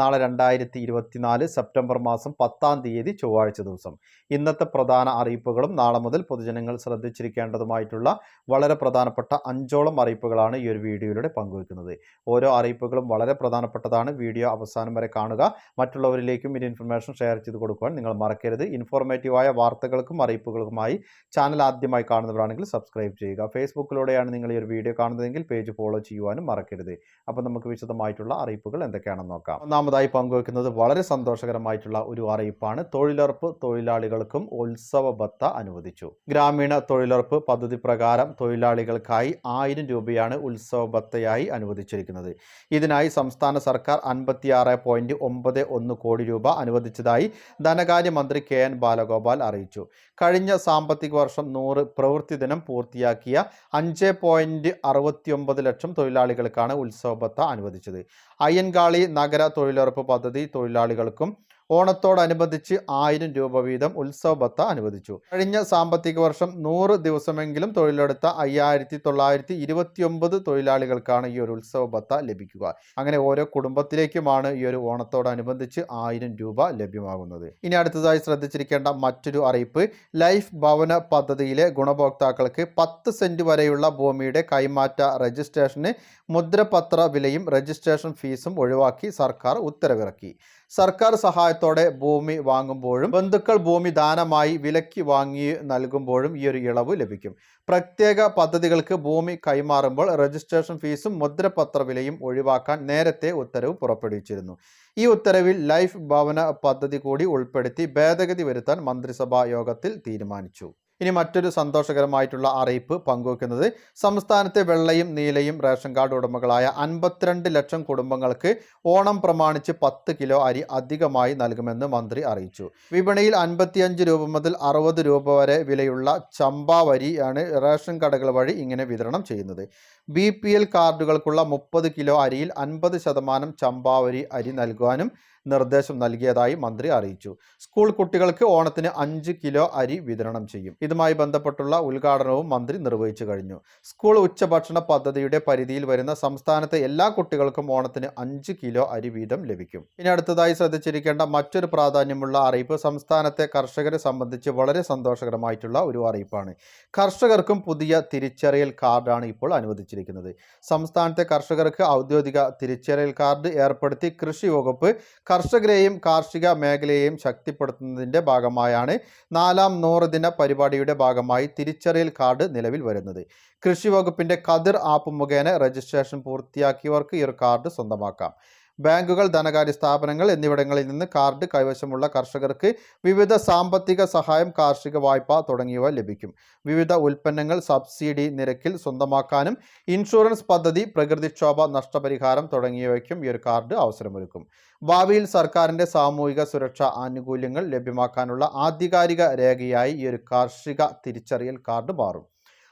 നാളെ രണ്ടായിരത്തി ഇരുപത്തിനാല് സെപ്റ്റംബർ മാസം പത്താം തീയതി ചൊവ്വാഴ്ച ദിവസം. ഇന്നത്തെ പ്രധാന അറിയിപ്പുകളും നാളെ മുതൽ പൊതുജനങ്ങൾ ശ്രദ്ധിച്ചിരിക്കേണ്ടതുമായിട്ടുള്ള വളരെ പ്രധാനപ്പെട്ട അഞ്ചോളം അറിയിപ്പുകളാണ് ഈ ഒരു വീഡിയോയിലൂടെ പങ്കുവെക്കുന്നത് ഓരോ അറിയിപ്പുകളും വളരെ പ്രധാനപ്പെട്ടതാണ്. വീഡിയോ അവസാനം വരെ കാണുക. മറ്റുള്ളവരിലേക്കും ഈ ഇൻഫർമേഷൻ ഷെയർ ചെയ്ത് കൊടുക്കുവാൻ നിങ്ങൾ മറക്കരുത്. ഇൻഫോർമേറ്റീവായ വാർത്തകൾക്കും അറിയിപ്പുകൾക്കുമായി ചാനൽ ആദ്യമായി കാണുന്നവരാണെങ്കിൽ സബ്സ്ക്രൈബ് ചെയ്യുക. ഫേസ്ബുക്കിലൂടെയാണ് നിങ്ങൾ ഈ ഒരു വീഡിയോ കാണുന്നതെങ്കിൽ പേജ് ഫോളോ ചെയ്യുവാനും മറക്കരുത്. അപ്പോൾ നമുക്ക് വിശദമായിട്ടുള്ള അറിയിപ്പുകൾ എന്തൊക്കെയാണെന്ന് നോക്കാം. ഒന്നാമതായി പങ്കുവെക്കുന്നത് വളരെ സന്തോഷകരമായിട്ടുള്ള ഒരു അറിയിപ്പാണ്. തൊഴിലുറപ്പ് തൊഴിലാളികൾക്കും ഉത്സവ ഭത്ത അനുവദിച്ചു. ഗ്രാമീണ തൊഴിലുറപ്പ് പദ്ധതി പ്രകാരം തൊഴിലാളികൾക്കായി ആയിരം രൂപയാണ് ഉത്സവ ഭത്തയായി അനുവദിച്ചിരിക്കുന്നത്. ഇതിനായി സംസ്ഥാന സർക്കാർ അൻപത്തിയാറ് പോയിന്റ് ഒമ്പത് ഒന്ന് കോടി രൂപ അനുവദിച്ചതായി ധനകാര്യമന്ത്രി കെ എൻ ബാലഗോപാൽ അറിയിച്ചു. കഴിഞ്ഞ സാമ്പത്തിക വർഷം നൂറ് പ്രവൃത്തി ദിനം പൂർത്തിയാക്കിയ അഞ്ച് പോയിന്റ് അറുപത്തിയൊമ്പത് ലക്ഷം തൊഴിലാളികൾക്കാണ് ഉത്സവ ഭത്ത അനുവദിച്ചത്. അയ്യൻകാളി നഗര തൊഴിലുറപ്പ് പദ്ധതി തൊഴിലാളികൾക്കും ഓണത്തോടനുബന്ധിച്ച് ആയിരം രൂപ വീതം ഉത്സവ ഭത്ത അനുവദിച്ചു. കഴിഞ്ഞ സാമ്പത്തിക വർഷം നൂറ് ദിവസമെങ്കിലും തൊഴിലെടുത്ത അയ്യായിരത്തി തൊള്ളായിരത്തി ഇരുപത്തിയൊമ്പത് തൊഴിലാളികൾക്കാണ് ഈ ഒരു ഉത്സവ ഭത്ത ലഭിക്കുക. അങ്ങനെ ഓരോ കുടുംബത്തിലേക്കുമാണ് ഈ ഒരു ഓണത്തോടനുബന്ധിച്ച് ആയിരം രൂപ ലഭ്യമാകുന്നത്. ഇനി അടുത്തതായി ശ്രദ്ധിച്ചിരിക്കേണ്ട മറ്റൊരു അറിയിപ്പ്. ലൈഫ് ഭവന പദ്ധതിയിലെ ഗുണഭോക്താക്കൾക്ക് പത്ത് സെന്റ് വരെയുള്ള ഭൂമിയുടെ കൈമാറ്റ രജിസ്ട്രേഷന് മുദ്രപത്ര വിലയും രജിസ്ട്രേഷൻ ഫീസും ഒഴിവാക്കി സർക്കാർ ഉത്തരവിറക്കി. സർക്കാർ സഹായത്തോടെ ഭൂമി വാങ്ങുമ്പോഴും ബന്ധുക്കൾ ഭൂമി ദാനമായി വിലക്ക് വാങ്ങി നൽകുമ്പോഴും ഈ ഒരു ഇളവ് ലഭിക്കും. പ്രത്യേക പദ്ധതികൾക്ക് ഭൂമി കൈമാറുമ്പോൾ രജിസ്ട്രേഷൻ ഫീസും മുദ്രപത്ര വിലയും ഒഴിവാക്കാൻ നേരത്തെ ഉത്തരവ് പുറപ്പെടുവിച്ചിരുന്നു. ഈ ഉത്തരവിൽ ലൈഫ് ഭവന പദ്ധതി കൂടി ഉൾപ്പെടുത്തി ഭേദഗതി വരുത്താൻ മന്ത്രിസഭാ യോഗത്തിൽ തീരുമാനിച്ചു. ഇനി മറ്റൊരു സന്തോഷകരമായിട്ടുള്ള അറിയിപ്പ് പങ്കുവെക്കുന്നത് സംസ്ഥാനത്തെ വെള്ളയും നീലയും റേഷൻ കാർഡ് ഉടമകളായ അൻപത്തിരണ്ട് ലക്ഷം കുടുംബങ്ങൾക്ക് ഓണം പ്രമാണിച്ച് പത്ത് കിലോ അരി അധികമായി നൽകുമെന്ന് മന്ത്രി അറിയിച്ചു. വിപണിയിൽ അൻപത്തിയഞ്ച് രൂപ മുതൽ അറുപത് രൂപ വരെ വിലയുള്ള ചമ്പാവരിയാണ് റേഷൻ കടകൾ വഴി ഇങ്ങനെ വിതരണം ചെയ്യുന്നത്. ബി പി എൽ കാർഡുകൾക്കുള്ള മുപ്പത് കിലോ അരിയിൽ അൻപത് ശതമാനം ചമ്പാവരി അരി നൽകുവാനും നിർദ്ദേശം നൽകിയതായി മന്ത്രി അറിയിച്ചു. സ്കൂൾ കുട്ടികൾക്ക് ഓണത്തിന് അഞ്ച് കിലോ അരി വിതരണം ചെയ്യും. ഇതുമായി ബന്ധപ്പെട്ടുള്ള ഉദ്ഘാടനവും മന്ത്രി നിർവഹിച്ചു കഴിഞ്ഞു. സ്കൂൾ ഉച്ചഭക്ഷണ പദ്ധതിയുടെ പരിധിയിൽ വരുന്ന സംസ്ഥാനത്തെ എല്ലാ കുട്ടികൾക്കും ഓണത്തിന് അഞ്ച് കിലോ അരി വീതം ലഭിക്കും. ഇനി അടുത്തതായി ശ്രദ്ധിച്ചിരിക്കേണ്ട മറ്റൊരു പ്രാധാന്യമുള്ള അറിയിപ്പ് സംസ്ഥാനത്തെ കർഷകരെ സംബന്ധിച്ച് വളരെ സന്തോഷകരമായിട്ടുള്ള ഒരു അറിയിപ്പാണ്. കർഷകർക്കും പുതിയ തിരിച്ചറിയൽ കാർഡാണ് ഇപ്പോൾ അനുവദിച്ചിരിക്കുന്നത്. സംസ്ഥാനത്തെ കർഷകർക്ക് ഔദ്യോഗിക തിരിച്ചറിയൽ കാർഡ് ഏർപ്പെടുത്തി കൃഷി വകുപ്പ് കർഷകരെയും കാർഷിക മേഖലയെയും ശക്തിപ്പെടുത്തുന്നതിന്റെ ഭാഗമായാണ് നാലാം നൂറ് ദിന പരിപാടിയുടെ ഭാഗമായി തിരിച്ചറിയൽ കാർഡ് നിലവിൽ വരുന്നത്. കൃഷി വകുപ്പിന്റെ കതിർ ആപ്പ് മുഖേന രജിസ്ട്രേഷൻ പൂർത്തിയാക്കിയവർക്ക് ഈ ഒരു കാർഡ് സ്വന്തമാക്കാം. ബാങ്കുകൾ ധനകാര്യ സ്ഥാപനങ്ങൾ എന്നിവിടങ്ങളിൽ നിന്ന് കാർഡ് കൈവശമുള്ള കർഷകർക്ക് വിവിധ സാമ്പത്തിക സഹായം കാർഷിക വായ്പ തുടങ്ങിയവ ലഭിക്കും. വിവിധ ഉൽപ്പന്നങ്ങൾ സബ്സിഡി നിരക്കിൽ സ്വന്തമാക്കാനും ഇൻഷുറൻസ് പദ്ധതി പ്രകൃതിക്ഷോഭ നഷ്ടപരിഹാരം തുടങ്ങിയവയ്ക്കും ഈ ഒരു കാർഡ് അവസരമൊരുക്കും. ഭാവിയിൽ സർക്കാരിന്റെ സാമൂഹിക സുരക്ഷാ ആനുകൂല്യങ്ങൾ ലഭ്യമാക്കാനുള്ള ആധികാരിക രേഖയായി ഈ ഒരു കാർഷിക തിരിച്ചറിയൽ കാർഡ് മാറും.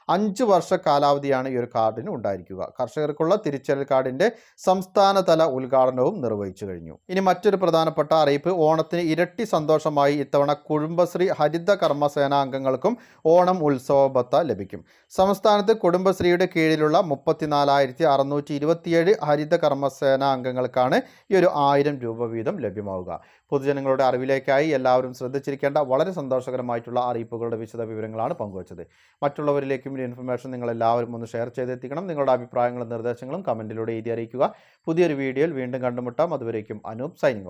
അഞ്ച് വർഷ കാലാവധിയാണ് ഈ ഒരു കാർഡിന് ഉണ്ടായിരിക്കുക. കർഷകർക്കുള്ള തിരിച്ചറിയൽ കാർഡിന്റെ സംസ്ഥാനതല ഉദ്ഘാടനവും നിർവഹിച്ചു കഴിഞ്ഞു. ഇനി മറ്റൊരു പ്രധാനപ്പെട്ട അറിയിപ്പ് ഓണത്തിന് ഇരട്ടി സന്തോഷമായി ഇത്തവണ കുടുംബശ്രീ ഹരിത കർമ്മസേന അംഗങ്ങൾക്കും ഓണം ഉത്സവ ഭത്ത ലഭിക്കും. സംസ്ഥാനത്ത് കുടുംബശ്രീയുടെ കീഴിലുള്ള മുപ്പത്തിനാലായിരത്തി അറുന്നൂറ്റി ഇരുപത്തിയേഴ് ഹരിത കർമ്മസേന അംഗങ്ങൾക്കാണ് ഈ ഒരു ആയിരം രൂപ വീതം ലഭ്യമാവുക. പൊതുജനങ്ങളുടെ അറിവിലേക്കായി എല്ലാവരും ശ്രദ്ധിച്ചിരിക്കേണ്ട വളരെ സന്തോഷകരമായിട്ടുള്ള അറിയിപ്പുകളുടെ വിശദ വിവരങ്ങളാണ് പങ്കുവച്ചത്. മറ്റുള്ളവരിലേക്കും ഈ ഇൻഫർമേഷൻ നിങ്ങൾ എല്ലാവരും ഒന്ന് ഷെയർ ചെയ്തെത്തിക്കണം. നിങ്ങളുടെ അഭിപ്രായങ്ങളും നിർദ്ദേശങ്ങളും കമന്റിലൂടെ എഴുതി അറിയിക്കുക. പുതിയൊരു വീഡിയോയിൽ വീണ്ടും കണ്ടുമുട്ടാം. അതുവരേക്കും അനൂപ് സൈനിങ് ഓഫ്.